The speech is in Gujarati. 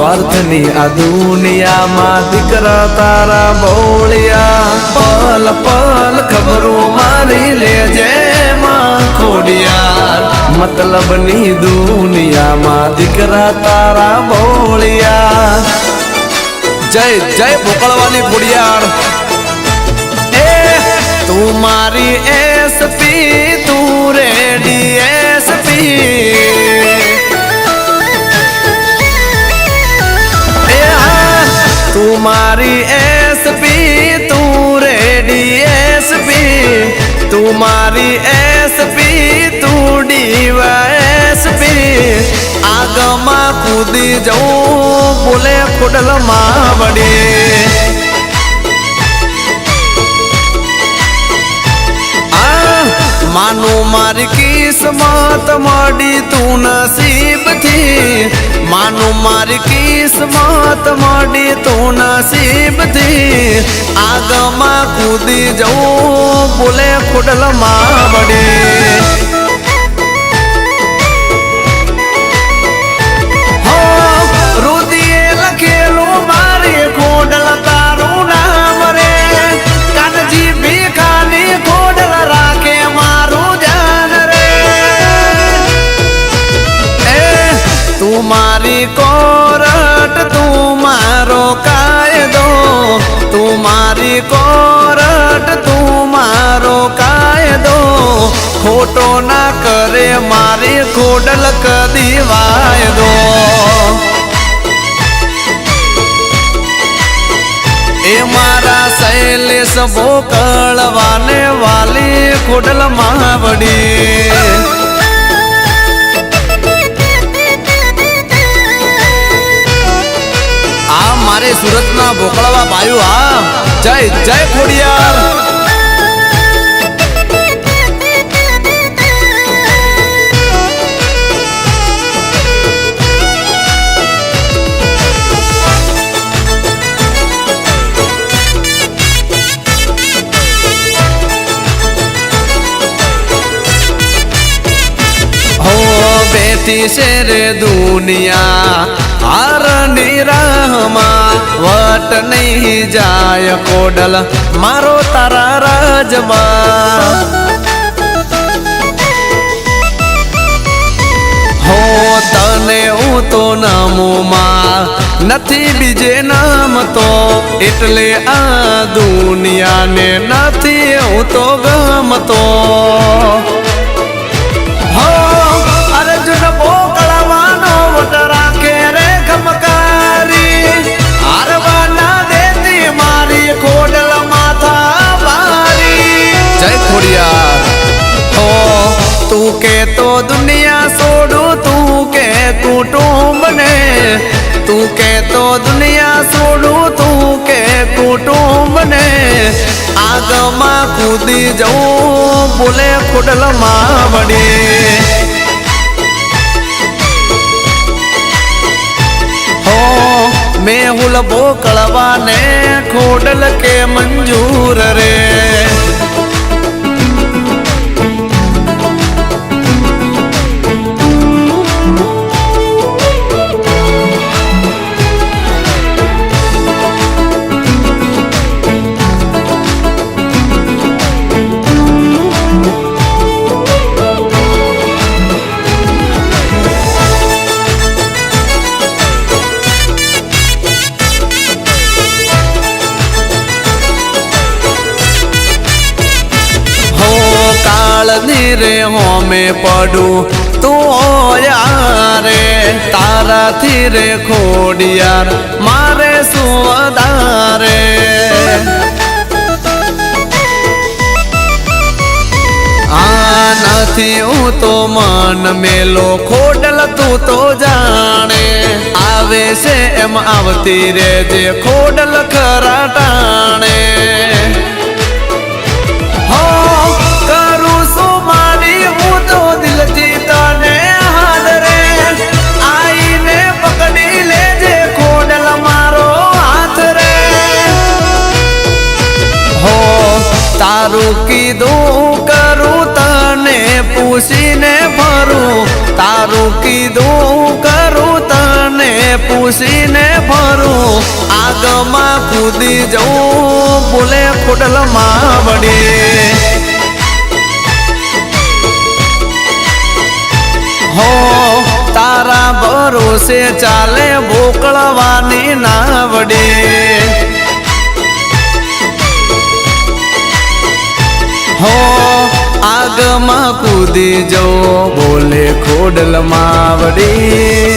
સ્વાર્થની આ દુનિયામાં દીકરા તારા બોળિયા. પલ પલ ખબરો મારી લેજે માં ખોડિયાર. મતલબની દુનિયામાં દીકરા તારા બોળિયા. જય જય મોકળવાની ખોડિયાર. એ, તું મારી એસપી તું રેડી એસપી મારી એસપી તું રેડી એસપી તું મારી એસપી તું ડીવાયસપી આગમાં કૂદી જવું બોલે ખોડલમાં વળી મારી કિસ્મત મળી તું નસીબથી માનું મારી કિસ્મત મળી તું નસીબથી આગમાં કૂદી જવું બોલે ખોડલમાં વળી. ખોટો ના કરે, મારી ખોડલ કદી વાયદો. એ મારા શૈલેષ ભોકળવાને વાલી ખોડલ માવડી. મારે સુરતના ભોકળવા પાયું હા. જય જય ખોડિયાર. બેઠી છે રે દુનિયા. હારની રાહમાં વટ નહીં જાય કોડલ. મારો તારા રાજમાં. હો, તને હું તો નામોમાં નથી બીજે નામ તો. એટલે આ દુનિયાને નથી હું તો ગમતો. તું કે તો દુનિયા છોડું તું કે કુટુંબ ને. તું કે તો દુનિયા છોડું તું કે કુટુંબ ને. આગમાં કૂદી જવું બોલે ખોડલમાં વળી મેહુલ બોકળવાને ખોડલ કે મંજૂર રે. રે હોમે પડું તું તારાથી રે ખોડિયાર, મારે શું આનાથી નથી હું તો મન મેલો, ખોડલ તું તો જાણે. આવે છે એમ આવતી રે જે ખોડલ ખરા ટાણે. તારું કીધું કરું તને પૂછીને ફરું તારું કીધું કરું તને પૂછીને ફરું આગમાં કૂદી જવું ભૂલે ફૂટલમાં વડી હો, તારા ભરોસે ચાલે બોકળવાની ના વડે. હો આગમાં કૂદી જવો બોલે ખોડલ માવડી.